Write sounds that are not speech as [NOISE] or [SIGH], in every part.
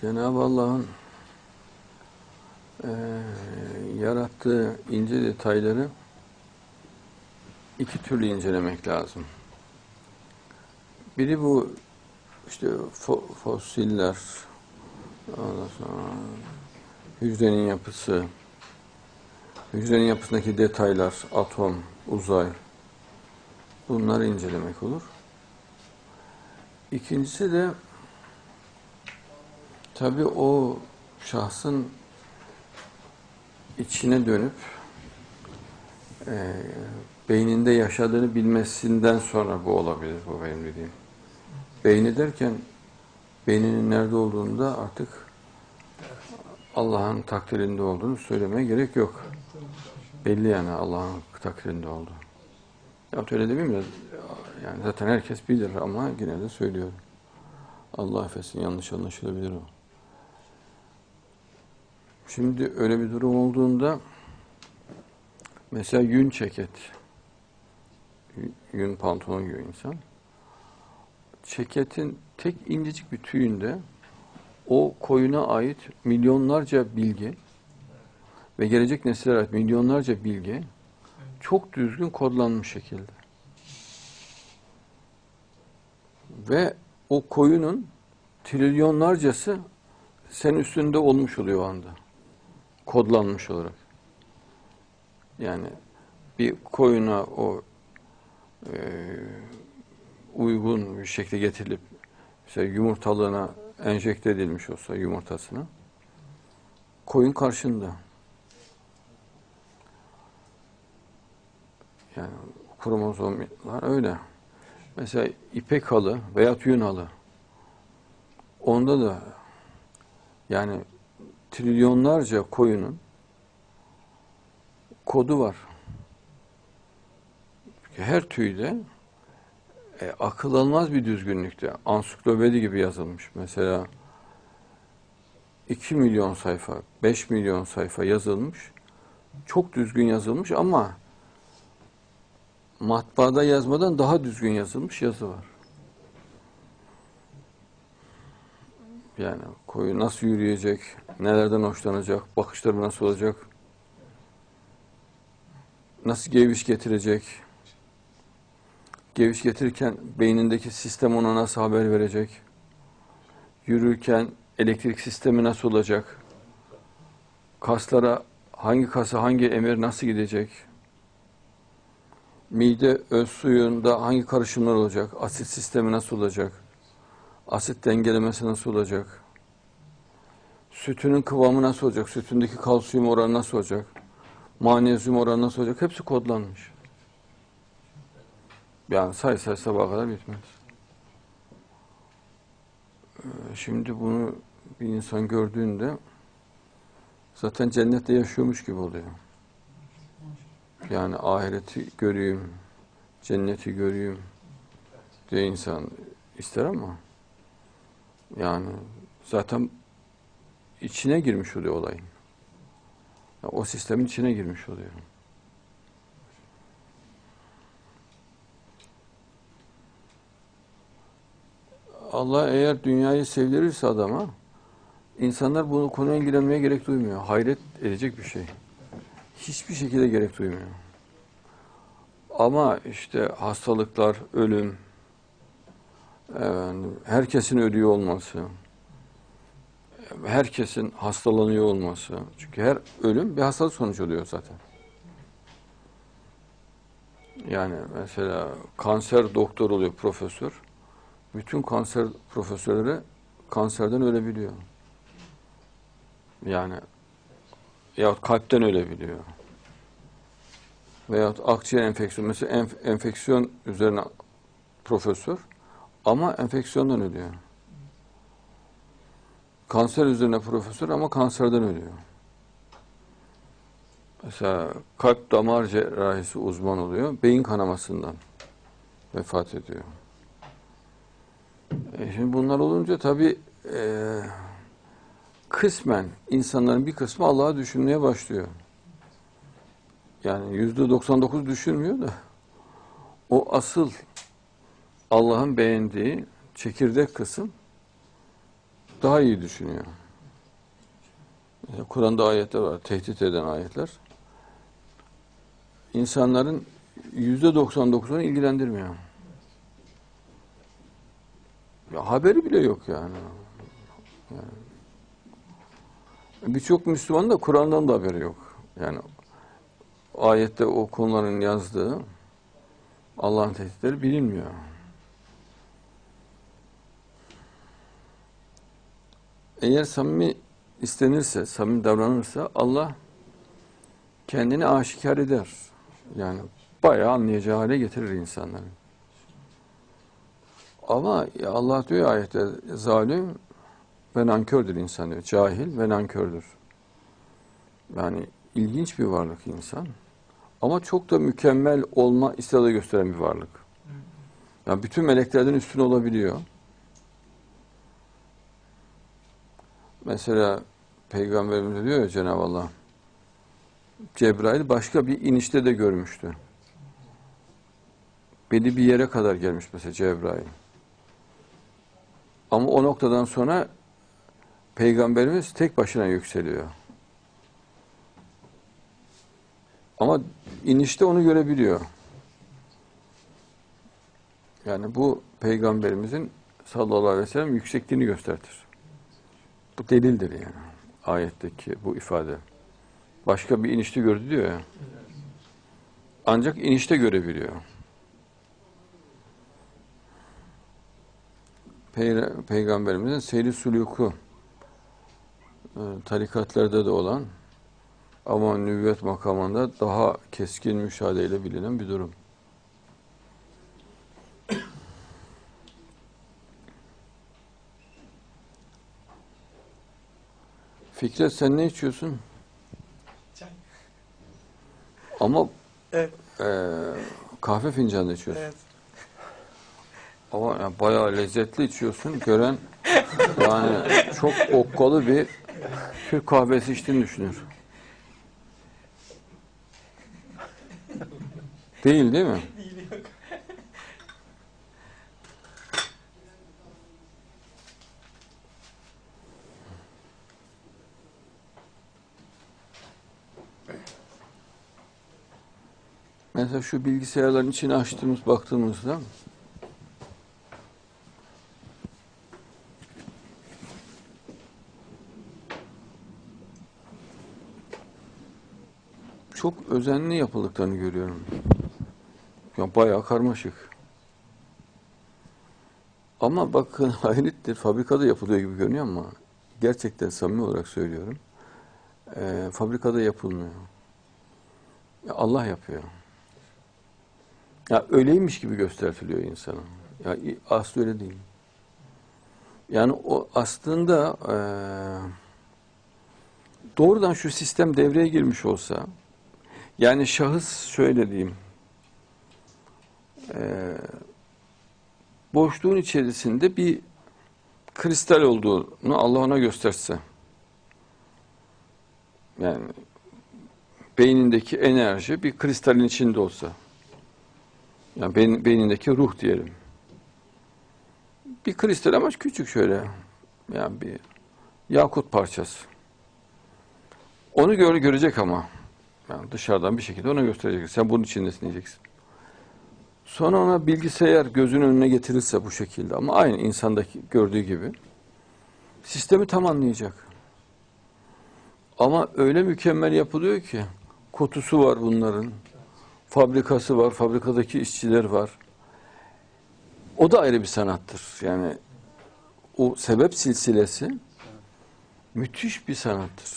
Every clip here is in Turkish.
Cenab-ı Allah'ın eee, yarattığı ince detayları iki türlü incelemek lazım. Biri bu işte fo- fosiller, ondan sonra hücrenin yapısı, hücrenin yapısındaki detaylar, atom, uzay, bunları incelemek olur. İkincisi de tabii o şahsın içine dönüp eee, beyninde yaşadığını bilmesinden sonra bu olabilir, bu benim dediğim. Beyni derken beyninin nerede olduğunu da artık Allah'ın takdirinde olduğunu söylemeye gerek yok. Belli yani Allah'ın takdirinde olduğu. Ya öyle demeyeyim de yani zaten herkes bilir ama yine de söylüyorum. Allah affetsin yanlış anlaşılabilir o. Şimdi öyle bir durum olduğunda mesela yün ceket yün pantolon giyiyor insan. Ceketin tek incecik bir tüyünde o koyuna ait milyonlarca bilgi ve gelecek nesillere ait milyonlarca bilgi çok düzgün kodlanmış şekilde. Ve o koyunun trilyonlarcası sen üstünde olmuş oluyor o anda. Kodlanmış olarak. Yani bir koyuna o e, uygun bir şekilde getirilip mesela yumurtalığına enjekte edilmiş olsa yumurtasına koyun karşında. Yani kromozomlar öyle. Mesela ipek halı veya yün halı. Onda da yani trilyonlarca koyunun kodu var. Her tüyde e, akıl almaz bir düzgünlükte. Ansiklopedi gibi yazılmış. Mesela 2 milyon sayfa, 5 milyon sayfa yazılmış. Çok düzgün yazılmış ama matbaada yazmadan daha düzgün yazılmış yazı var. Yani koyu nasıl yürüyecek, nelerden hoşlanacak, bakışları nasıl olacak, nasıl geviş getirecek, geviş getirirken beynindeki sistem ona nasıl haber verecek, yürürken elektrik sistemi nasıl olacak, kaslara hangi kasa hangi emir nasıl gidecek, mide öz suyunda hangi karışımlar olacak, asit sistemi nasıl olacak, asit dengelemesi nasıl olacak, sütünün kıvamı nasıl olacak, sütündeki kalsiyum oranı nasıl olacak, magnezyum oranı nasıl olacak, hepsi kodlanmış. Yani say say sabaha kadar bitmez. Ee, Şimdi bunu bir insan gördüğünde zaten cennette yaşıyormuş gibi oluyor. Yani ahireti göreyim, cenneti göreyim diye insan ister ama yani zaten içine girmiş oluyor olayın. O sistemin içine girmiş oluyor. Allah eğer dünyayı sevdirirse adama insanlar bunu konuya ilgilenmeye gerek duymuyor. Hayret edecek bir şey. Hiçbir şekilde gerek duymuyor. Ama işte hastalıklar, ölüm, efendim, herkesin ölüyor olması, herkesin hastalanıyor olması. Çünkü her ölüm bir hastalık sonucu oluyor zaten. Yani mesela kanser doktor oluyor profesör. Bütün kanser profesörleri kanserden ölebiliyor. Yani yahut kalpten ölebiliyor. Veyahut akciğer enfeksiyonu. Mesela enf- enfeksiyon üzerine profesör ama enfeksiyondan ölüyor. Kanser üzerine profesör ama kanserden ölüyor. Mesela kalp damar cerrahisi uzman oluyor. Beyin kanamasından vefat ediyor. E şimdi bunlar olunca tabii e, kısmen insanların bir kısmı Allah'ı düşünmeye başlıyor. Yani yüzde 99 düşünmüyor da o asıl Allah'ın beğendiği çekirdek kısım daha iyi düşünüyor. Mesela Kur'an'da ayetler var, tehdit eden ayetler. İnsanların yüzde 99'unu ilgilendirmiyor. Ya haberi bile yok yani. yani. Birçok Müslüman da Kur'an'dan da haberi yok. Yani ayette o konuların yazdığı Allah'ın tehditleri bilinmiyor. Eğer samimi istenirse, samimi davranırsa Allah kendini aşikar eder. Yani bayağı anlayacağı hale getirir insanları. Ama Allah diyor ayette zalim ve nankördür insan diyor. Cahil ve nankördür. Yani ilginç bir varlık insan. Ama çok da mükemmel olma istedadı gösteren bir varlık. Yani bütün meleklerden üstün olabiliyor. Mesela Peygamberimiz diyor ya Cenab-ı Allah Cebrail başka bir inişte de görmüştü. Belli bir yere kadar gelmiş mesela Cebrail. Ama o noktadan sonra Peygamberimiz tek başına yükseliyor. Ama inişte onu görebiliyor. Yani bu Peygamberimizin sallallahu aleyhi ve sellem yüksekliğini göstertir. Bu delildir yani. Ayetteki bu ifade. Başka bir inişte gördü diyor ya. Ancak inişte görebiliyor. Pey- Peygamberimizin seyri suluku e, tarikatlarda da olan ama nüvvet makamında daha keskin müşahedeyle bilinen bir durum. Fikret sen ne içiyorsun? Çay. Ama Evet. e, kahve fincanı içiyorsun. Evet. Ama yani bayağı lezzetli içiyorsun. Gören yani çok okkalı bir Türk kahvesi içtiğini düşünür. Değil değil mi? Mesela şu bilgisayarların içine açtığımız baktığımızda çok özenli yapıldıklarını görüyorum. Ya bayağı karmaşık. Ama bakın [LAUGHS] hayrettir fabrikada yapılıyor gibi görünüyor ama gerçekten samimi olarak söylüyorum. Eee, fabrikada yapılmıyor. Ya Allah yapıyor. Ya öyleymiş gibi göstertiliyor insana. Ya aslı öyle değil. Yani o aslında eee, doğrudan şu sistem devreye girmiş olsa, yani şahıs şöyle diyeyim, eee, boşluğun içerisinde bir kristal olduğunu Allah ona gösterse, yani beynindeki enerji bir kristalin içinde olsa, yani beyin, beynindeki ruh diyelim. Bir kristal ama küçük şöyle. Yani bir yakut parçası. Onu gör, görecek ama. Yani dışarıdan bir şekilde ona gösterecek. Sen bunun içindesin diyeceksin. Sonra ona bilgisayar gözünün önüne getirirse bu şekilde ama aynı insandaki gördüğü gibi sistemi tam anlayacak. Ama öyle mükemmel yapılıyor ki kutusu var bunların fabrikası var, fabrikadaki işçiler var. O da ayrı bir sanattır. Yani o sebep silsilesi müthiş bir sanattır.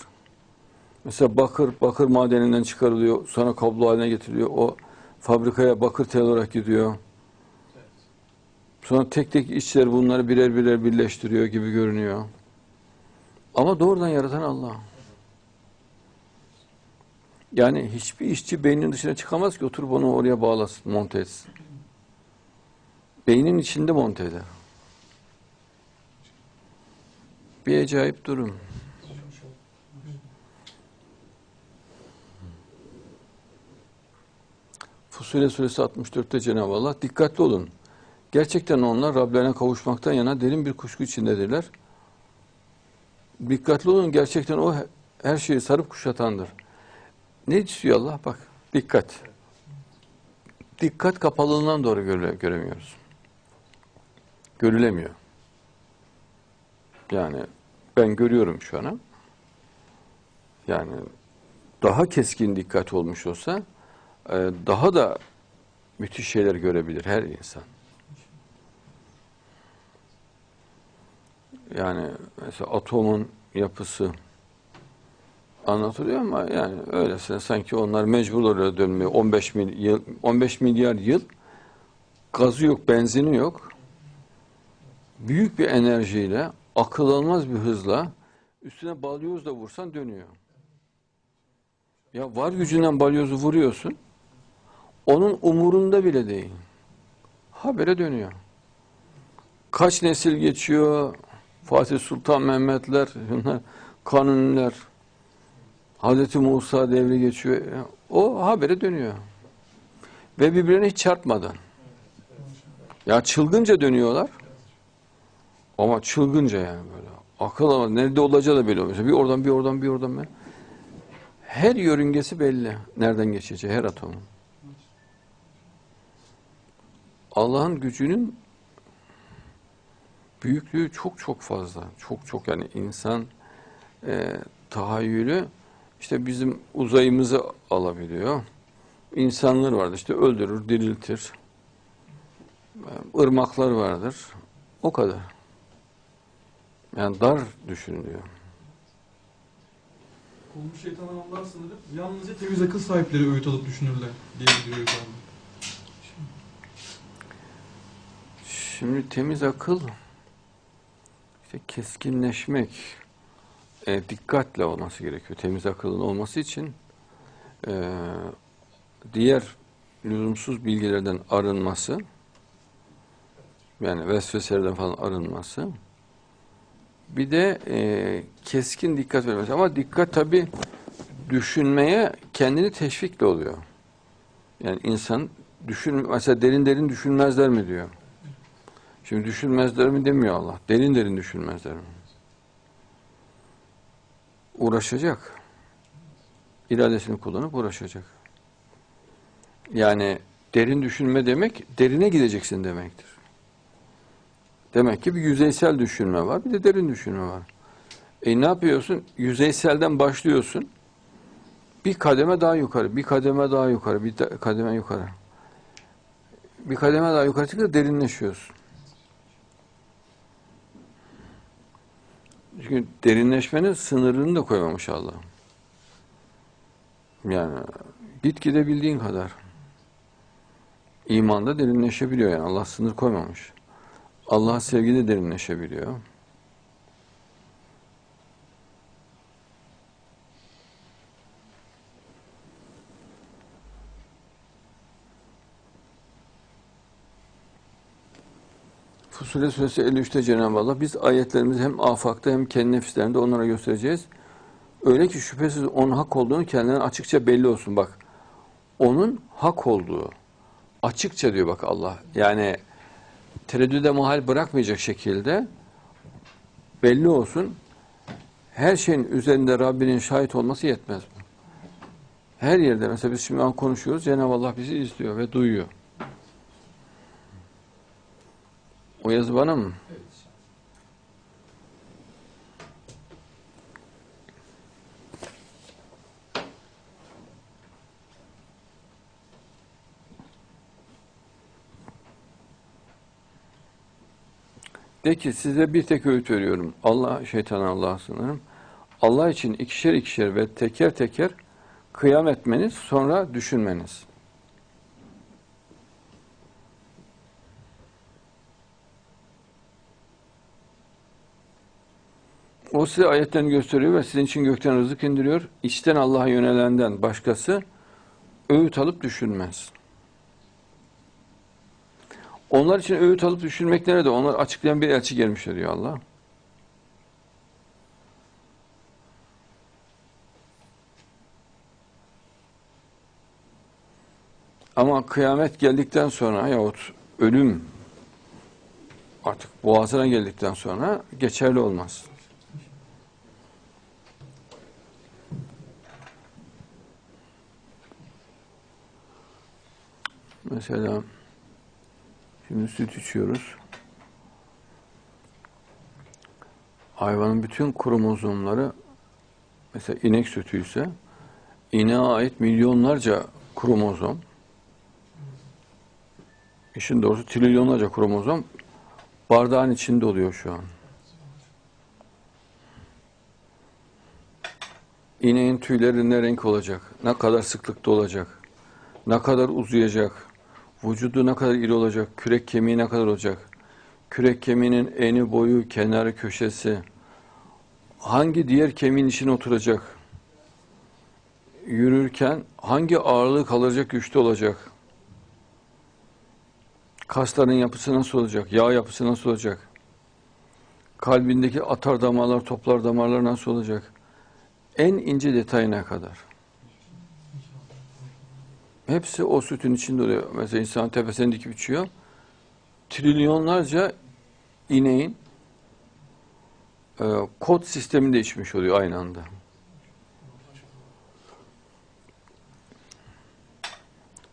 Mesela bakır, bakır madeninden çıkarılıyor, sonra kablo haline getiriliyor. O fabrikaya bakır tel olarak gidiyor. Sonra tek tek işçiler bunları birer birer birleştiriyor gibi görünüyor. Ama doğrudan yaratan Allah. Yani hiçbir işçi beynin dışına çıkamaz ki oturup onu oraya bağlasın, monte etsin. Beynin içinde monte eder. Bir acayip durum. Fusile suresi 64'te Cenab-ı Allah dikkatli olun. Gerçekten onlar Rablerine kavuşmaktan yana derin bir kuşku içindedirler. dikkatli olun gerçekten o he- her şeyi sarıp kuşatandır. Ne istiyor Allah? Bak dikkat. Dikkat kapalılığından doğru göre- göremiyoruz. Görülemiyor. Yani ben görüyorum şu an. Yani daha keskin dikkat olmuş olsa e, daha da müthiş şeyler görebilir her insan. Yani mesela atomun yapısı anlatılıyor ama yani öylesine sanki onlar mecbur oluyor dönmeye 15 mil yıl 15 milyar yıl gazı yok, benzini yok. Büyük bir enerjiyle akıl almaz bir hızla üstüne balyoz da vursan dönüyor. Ya var gücünden balyozu vuruyorsun. Onun umurunda bile değil. Habere dönüyor. Kaç nesil geçiyor? Fatih Sultan Mehmetler, Kanuniler, Hazreti Musa devri geçiyor. O habere dönüyor. Ve birbirine hiç çarpmadan. Ya çılgınca dönüyorlar. Ama çılgınca yani böyle. Akıl ama nerede olacağı da belli olmuyor. Bir oradan bir oradan bir oradan. Her yörüngesi belli. Nereden geçeceği her atomun. Allah'ın gücünün büyüklüğü çok çok fazla. Çok çok yani insan e, tahayyülü işte bizim uzayımızı alabiliyor. İnsanlar vardır işte öldürür, diriltir. Irmaklar vardır. O kadar. Yani dar düşünülüyor. Kovmuş şeytan Allah sınırı yalnızca temiz akıl sahipleri öğüt alıp düşünürler diye Öğüt abi. Şimdi temiz akıl işte keskinleşmek, e, dikkatle olması gerekiyor. Temiz akılın olması için e, diğer lüzumsuz bilgilerden arınması, yani vesveselerden falan arınması, bir de e, keskin dikkat vermesi. Ama dikkat tabi düşünmeye kendini teşvikle oluyor. Yani insan düşün, mesela derin derin düşünmezler mi diyor. Şimdi düşünmezler mi demiyor Allah. Derin derin düşünmezler mi? Uğraşacak. İradesini kullanıp uğraşacak. Yani derin düşünme demek, derine gideceksin demektir. Demek ki bir yüzeysel düşünme var, bir de derin düşünme var. E ne yapıyorsun? Yüzeyselden başlıyorsun. Bir kademe daha yukarı, bir kademe daha yukarı, bir de- kademe yukarı. Bir kademe daha yukarı çıkınca derinleşiyorsun. Çünkü derinleşmenin sınırını da koymamış Allah. Yani git gidebildiğin kadar. İmanda derinleşebiliyor yani Allah sınır koymamış. Allah sevgide derinleşebiliyor. Fusule Suresi 53'te Cenab-ı Allah biz ayetlerimizi hem afakta hem kendi nefislerinde onlara göstereceğiz. Öyle ki şüphesiz onun hak olduğunu kendilerine açıkça belli olsun bak. Onun hak olduğu açıkça diyor bak Allah. Yani tereddüde mahal bırakmayacak şekilde belli olsun. Her şeyin üzerinde Rabbinin şahit olması yetmez? Her yerde mesela biz şimdi an konuşuyoruz. Cenab-ı Allah bizi izliyor ve duyuyor. O yazı bana mı? De ki size bir tek öğüt veriyorum. Allah, şeytana Allah'a sınırım. Allah için ikişer ikişer ve teker teker kıyam etmeniz, sonra düşünmeniz. O size ayetlerini gösteriyor ve sizin için gökten rızık indiriyor. İçten Allah'a yönelenden başkası öğüt alıp düşünmez. Onlar için öğüt alıp düşünmek nerede? Onlar açıklayan bir elçi gelmişler diyor Allah. Ama kıyamet geldikten sonra yahut ölüm artık boğazına geldikten sonra geçerli olmaz. Mesela şimdi süt içiyoruz. Hayvanın bütün kromozomları mesela inek sütü ise ineğe ait milyonlarca kromozom işin doğrusu trilyonlarca kromozom bardağın içinde oluyor şu an. İneğin tüyleri ne renk olacak? Ne kadar sıklıkta olacak? Ne kadar uzayacak? Vücudu ne kadar iri olacak? Kürek kemiği ne kadar olacak? Kürek kemiğinin eni, boyu, kenarı, köşesi hangi diğer kemiğin içine oturacak? Yürürken hangi ağırlığı kaldıracak güçte olacak? Kasların yapısı nasıl olacak? Yağ yapısı nasıl olacak? Kalbindeki atar damarlar, toplar damarlar nasıl olacak? En ince detayına kadar. Hepsi o sütün içinde oluyor. Mesela insan tepesine dikip içiyor. Trilyonlarca ineğin e, kod sisteminde içmiş oluyor aynı anda.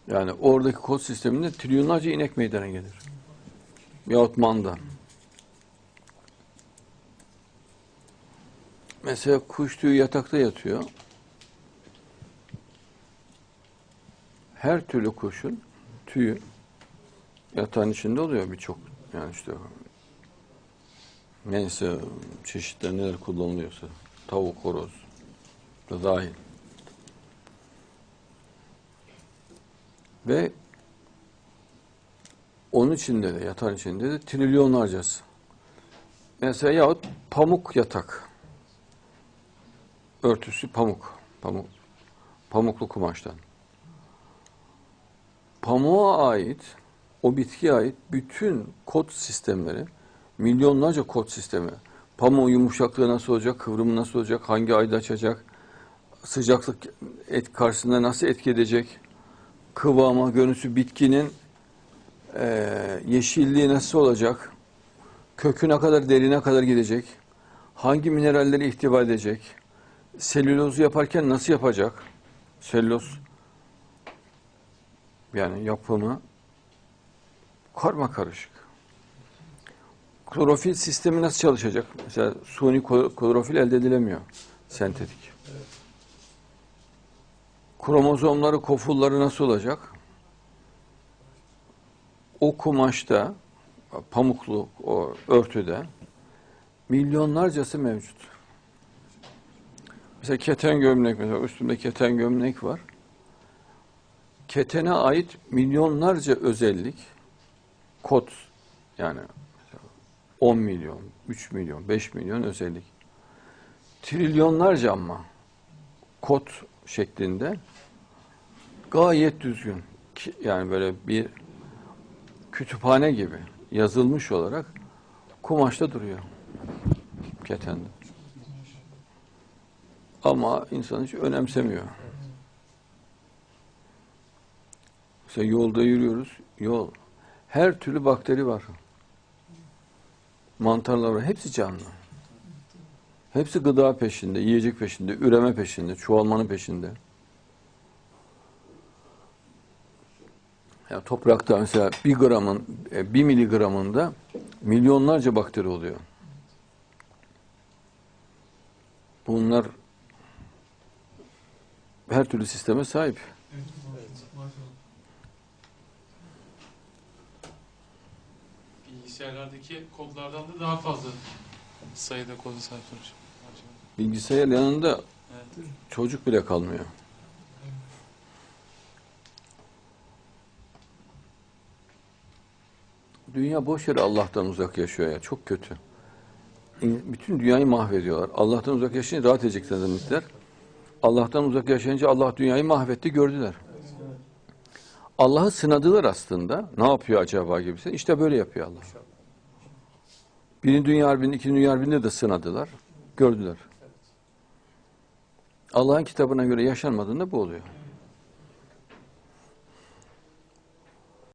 Yani oradaki kod sisteminde trilyonlarca inek meydana gelir. Yahut manda. Mesela kuş tüyü yatakta yatıyor. Her türlü kuşun tüyü yatağın içinde oluyor birçok. Yani işte neyse çeşitler neler kullanılıyorsa tavuk, horoz da dahil. Ve onun içinde de yatağın içinde de trilyonlarcası. Mesela yahut pamuk yatak. Örtüsü pamuk. Pamuk. Pamuklu kumaştan. Pamuğa ait, o bitkiye ait bütün kod sistemleri, milyonlarca kod sistemi. Pamuğun yumuşaklığı nasıl olacak, kıvrımı nasıl olacak, hangi ayda açacak, sıcaklık et karşısında nasıl etki edecek, kıvamı, görüntüsü, bitkinin eee, yeşilliği nasıl olacak, köküne kadar, derine kadar gidecek, hangi mineralleri ihtiva edecek, selülozu yaparken nasıl yapacak, selüloz yani yapımı karma karışık. Klorofil sistemi nasıl çalışacak? Mesela suni klo- klorofil elde edilemiyor. Sentetik. Kromozomları, kofulları nasıl olacak? O kumaşta, pamuklu o örtüde milyonlarcası mevcut. Mesela keten gömlek, mesela üstümde keten gömlek var. Ketene ait milyonlarca özellik, kod yani 10 milyon, 3 milyon, 5 milyon özellik. Trilyonlarca ama kod şeklinde gayet düzgün. Yani böyle bir kütüphane gibi yazılmış olarak kumaşta duruyor. Ketende. Ama insan hiç önemsemiyor. Mesela yolda yürüyoruz. Yol. Her türlü bakteri var. Mantarlar var. Hepsi canlı. Hepsi gıda peşinde, yiyecek peşinde, üreme peşinde, çoğalmanın peşinde. Ya toprakta mesela bir gramın, e, bir miligramında milyonlarca bakteri oluyor. Bunlar her türlü sisteme sahip. Evet, maşallah. Bilgisayarlardaki kodlardan da daha fazla sayıda koda sahip sonuç. Bilgisayar yanında Evet. çocuk bile kalmıyor. Dünya boş yere Allah'tan uzak yaşıyor ya. Çok kötü. Bütün dünyayı mahvediyorlar. Allah'tan uzak yaşayınca rahat edecekler zannettiler. Allah'tan uzak yaşayınca Allah dünyayı mahvetti gördüler. Allah'ı sınadılar aslında. Ne yapıyor acaba gibisi. İşte böyle yapıyor Allah. Birinci Dünya Harbi'nin, ikinci Dünya Harbi'nde de sınadılar. Gördüler. Allah'ın kitabına göre yaşanmadığında bu oluyor.